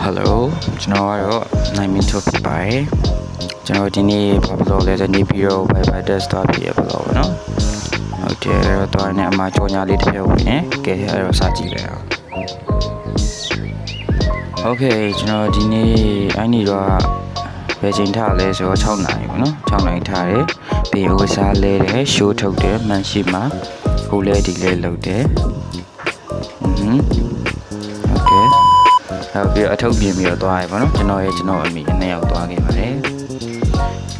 ဟယ်လိုကျွန်တော်ကတော့နိုင်မင်းထုတ်ဖြစ်ပါတယ်ကျွန်တော်ဒီနေ့ဘာပြောလဲဆိုနေပြီးတော့ Wi-Fi test သွားပြီးရပါတော့ဗောနော်ဟုတ်တယ်အဲ့တော့တော်နေအမှကြောညာလေးတစ်ဖက်ဝင်နေကဲအဲ့တော့စကြည့်လိုက်အောင် Okay ကျွန်တော်ဒီနေ့အဲ့ဒီတော့ဘယ်ချိန်ထားလဲဆိုတော့6နာရီပေါ့နော်6နာရီထားတယ်ပြီးဥစားလဲတယ်ရှိုးထုတ်တယ်မန်ရှိမှာဟိုလဲဒီလဲလုပ်တယ်ဟွန်း ဟုတ်ပြီးအထုပ်ပြင်ပြီးတော့သွားရပါတော့ကျွန်တော်ရဲ့ကျွန်တော်အမိအနှစ်ယောက်သွားခဲ့ပါတယ်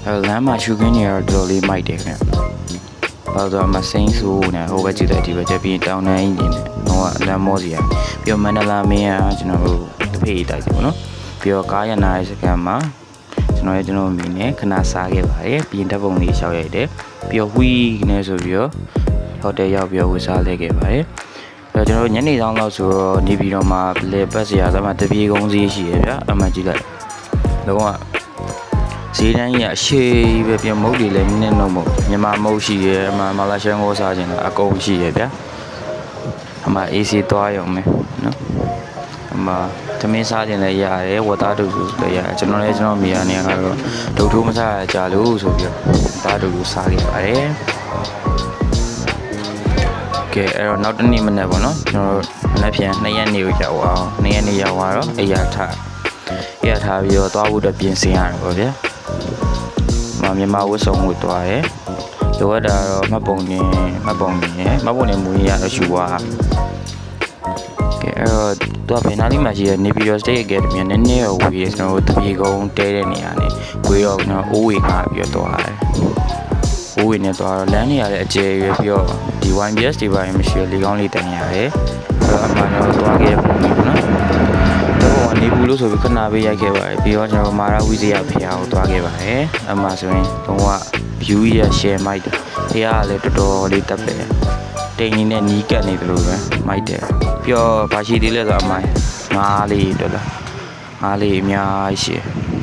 အဲလမ်းမှာရှူခင်းနေရတော့တော်တော်လေးမိုက်တယ်ခင်ဗျဘာလို့တော့မစိမ့်ဆိုးနေဟိုဘက်ကြည့်တဲ့ဒီဘက်ကျပြီးတောင်းတန်းအင်းနေဟိုကလမ်းမောစီရပြီးတော့မန္တလာမင်းကကျွန်တော်တို့တဖေးတိုက်စီပေါ့နော်ပြီးတော့ကားရနာရဲ့စကန်မှာကျွန်တော်ရဲ့ကျွန်တော်အမိနဲ့ခဏစားခဲ့ပါတယ်ပြီးရင်ဓာတ်ပုံလေးရှောက်ရိုက်တယ်ပြီးတော့ဝီးနေဆိုပြီးတော့ဟိုတယ်ရောက်ပြီးတော့ဝစားလဲခဲ့ပါတယ် အဲကျွန်တော်ညနေဆောင်လောက်ဆိုတော့နေပြီးတော့မှလေပတ်စရာသမားတပြေကုန်းစည်းရှိရဗျအမှကြည့်လိုက်လုံးဝဈေးတန်းကြီးအရှိပဲပြမုတ်တွေလည်းနည်းနည်းနှုတ်မုတ်မြန်မာမုတ်ရှိရအမှမလာရှန်ကိုစားခြင်းတော့အကုန်ရှိရဗျအမှ AC သွားရုံပဲနော်အမှသမင်းစားခြင်းလည်းရတယ်ဝတ်သားတူတူလည်းရတယ်ကျွန်တော်လည်းကျွန်တော်မိရနေကတော့ဒုတ်ထိုးမစားရကြလို့ဆိုပြီးတော့သားတူတူစားခဲ့ပါတယ် ကဲအဲ့တော့နောက်တစ်နေ့မနေ့ပေါ့နော်ကျွန်တော်မနေ့ပြန်2ရက်နေကိုရောက်အောင်2ရက်နေရောက်သွားတော့အိယာထားအိယာထားပြီးတော့သွားဖို့အတွက်ပြင်ဆင်ရတယ်ပေါ့ဗျာမမြန်မာဝတ်စုံဝတ်သွားတယ်လိုအပ်တာတော့မှတ်ပုံနေမှတ်ပုံနေမှတ်ပုံနေမူရရတော့ရှူသွားကဲအဲ့တော့သူကဘယ်နားလေးမှာရှိရနေပြည်တော် State Academy နည်းနည်းရောဝေးရကျွန်တော်တို့တပြေကုန်းတဲတဲ့နေရာနေဝေးတော့ကျွန်တော်အိုးဝေငါပြီးတော့သွားတယ် အိုးဝေနဲ့သွားတော့လမ်းနေရတဲ့အကျယ်ရွယ်ပြီးတော့ဒီ YBS ဒီပိုင်းမရှိလေကောင်းလေးတန်ရတယ်အဲ့တော့အမှန်တော့သွားခဲ့ပုံပြီပေါ့နော်တော့ကနေဘူးလို့ဆိုပြီးခဏပေးရိုက်ခဲ့ပါတယ်ပြီးတော့ကျွန်တော်မာရဝိဇယဖျားကိုသွားခဲ့ပါတယ်အမှဆိုရင်တော့က view ရ share မိုက်တယ်ဖျားကလည်းတော်တော်လေးတက်တယ်တိန်ကြီးနဲ့နီးကပ်နေတယ်လို့ပဲမိုက်တယ်ပြီးတော့ဘာရှိသေးလဲဆိုအမိုင်းငားလေးတော်လားငားလေးအများကြီးရှိတယ်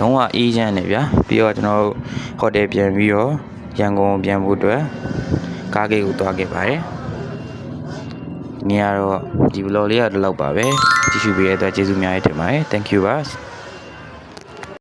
တော့ကအေးချမ်းနေဗျာပြီးတော့ကျွန်တော်ဟိုတယ်ပြန်ပြီးတော့ရန်ကုန်ပြန်ဖို့အတွက်ကားဂိတ်ကိုသွားခဲ့ပါတယ်ဒီနေ့ကတော့ဒီ vlog လေးကတော့ဒီလောက်ပါပဲကြည့်ရှုပေးရတဲ့အတွက်ကျေးဇူးအများကြီးတင်ပါတယ် thank you ပါ